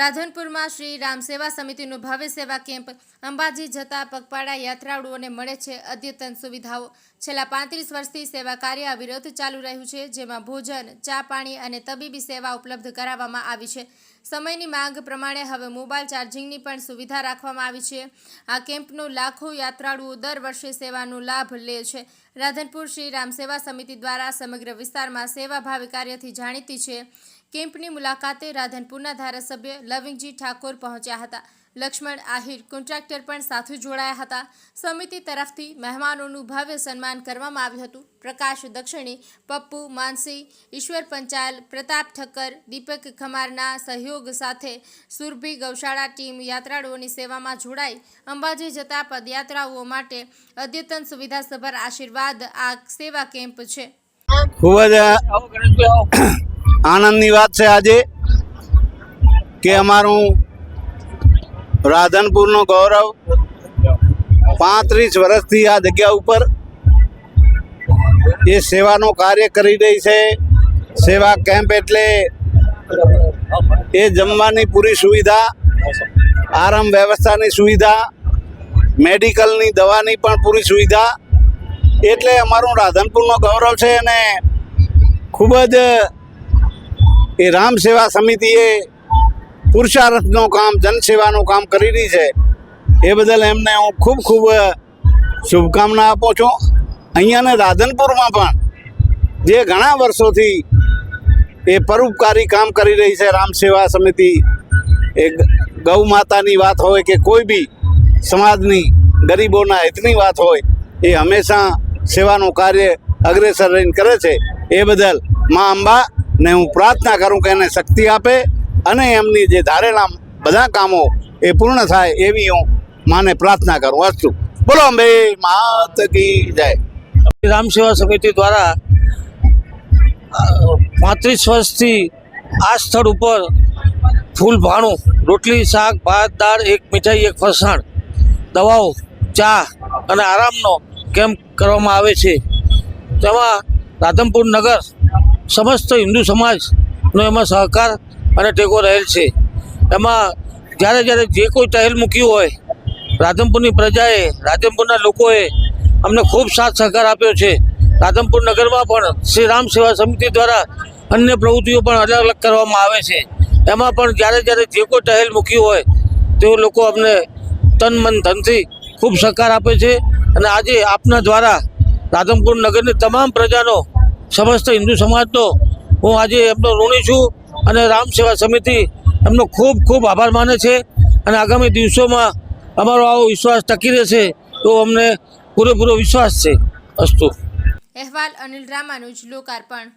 રાધનપુરમાં શ્રી રામ સેવા સમિતિનું ભવ્ય સેવા કેમ્પ અંબાજી જતા પગપાળા યાત્રાળુઓને મળે છે અદ્યતન સુવિધાઓ. છેલ્લા પાંત્રીસ વર્ષથી સેવા કાર્ય અવિરત ચાલુ રહ્યું છે, જેમાં ભોજન, ચા પાણી અને તબીબી સેવા ઉપલબ્ધ કરાવવામાં આવી છે. સમયની માંગ પ્રમાણે હવે મોબાઈલ ચાર્જિંગની પણ સુવિધા રાખવામાં આવી છે. આ કેમ્પનો લાખો યાત્રાળુઓ દર વર્ષે સેવાનો લાભ લે છે. રાધનપુર શ્રી રામ સેવા સમિતિ દ્વારા સમગ્ર વિસ્તારમાં સેવાભાવી કાર્યથી જાણીતી છે કેમ્પની મુલાકાતે રાધનપુરના ધારાસભ્ય લવિંગજી ઠાકોર પહોંચ્યા હતા. લક્ષ્મણ, આહિર કોન્ટ્રાક્ટર પણ સાથે જોડાયા હતા. સમિતિ તરફથી મહેમાનોનું ભવ્ય સન્માન કરવામાં આવ્યું હતું. પ્રકાશ દક્ષિણી, પપ્પુ માનસી, ઈશ્વર પંચાલ, પ્રતાપ ઠક્કર, દીપક ખમારના સહયોગ સાથે સુરભી ગૌશાળા ટીમ યાત્રાળુઓની સેવામાં જોડાઈ. અંબાજી જતા પદયાત્રાઓ માટે અદ્યતન સુવિધાસભર આશીર્વાદ આ સેવા કેમ્પ છે. ખૂબ જ આનંદની વાત છે આજે કે અમારું રાધનપુરનો ગૌરવ પાંત્રીસ વર્ષથી આ જગ્યા ઉપર એ સેવાનું કાર્ય કરી રહી છે. સેવા કેમ્પ એટલે એ જમવાની પૂરી સુવિધા, આરામ વ્યવસ્થાની સુવિધા, મેડિકલની દવાની પણ પૂરી સુવિધા એટલે અમારું રાધનપુરનો ગૌરવ છે અને ખૂબ જ એ રામ સેવા સમિતિએ પુરુષાર્થનું કામ, જનસેવાનું કામ કરી રહી છે. એ બદલ એમને હું ખૂબ ખૂબ શુભકામના આપું છું. અહીંયાને રાધનપુરમાં પણ જે ઘણા વર્ષોથી એ પરોપકારી કામ કરી રહી છે, રામ સેવા સમિતિ, એ ગૌ માતાની વાત હોય કે કોઈ બી સમાજની ગરીબોના હિતની વાત હોય, એ હંમેશા સેવાનું કાર્ય અગ્રેસર રહીને કરે છે. એ બદલ મા અંબા ને હું પ્રાર્થના કરું કે એને શક્તિ આપે અને એમની જે ધારેલા બધા કામો એ પૂર્ણ થાય એવી હું માને પ્રાર્થના કરું. અસ્તુ. બોલો અંબે, માત કી જય. રામ સેવા સમિતિ દ્વારા પાંત્રીસ વર્ષથી આ સ્થળ ઉપર ફૂલ ભાણું, રોટલી, શાક, ભાત, દાળ, એક મીઠાઈ, એક ફરસાણ, દવાઓ, ચા અને આરામનો કેમ્પ કરવામાં આવે છે. તેમાં રાધનપુર નગર સમસ્ત હિન્દુ સમાજનો એમાં સહકાર અને ટેકો રહેલ છે. એમાં જ્યારે જ્યારે જે કોઈ ટહેલ મૂકી હોય, રાધનપુરની પ્રજાએ, રાધનપુરના લોકોએ અમને ખૂબ સાથ સહકાર આપ્યો છે. રાધનપુર નગરમાં પણ શ્રી રામ સેવા સમિતિ દ્વારા અન્ય પ્રવૃત્તિઓ પણ અલગ અલગ કરવામાં આવે છે. એમાં પણ જ્યારે જ્યારે જે કોઈ ટહેલ મૂકી હોય તેઓ લોકો અમને તન મન ધનથી ખૂબ સહકાર આપે છે. અને આજે આપના દ્વારા રાધનપુર નગરની તમામ પ્રજાનો સમસ્ત હિન્દુ સમાજનો હું આજે એમનો ઋણી છું અને રામ સેવા સમિતિ એમનો ખૂબ ખૂબ આભાર માને છે અને આગામી દિવસોમાં અમારો આવો વિશ્વાસ ટકી રહેશે એવો અમને પૂરેપૂરો વિશ્વાસ છે. અસ્તુ. અહેવાલ અનિલ રામાનુજ લોકાર્પણ.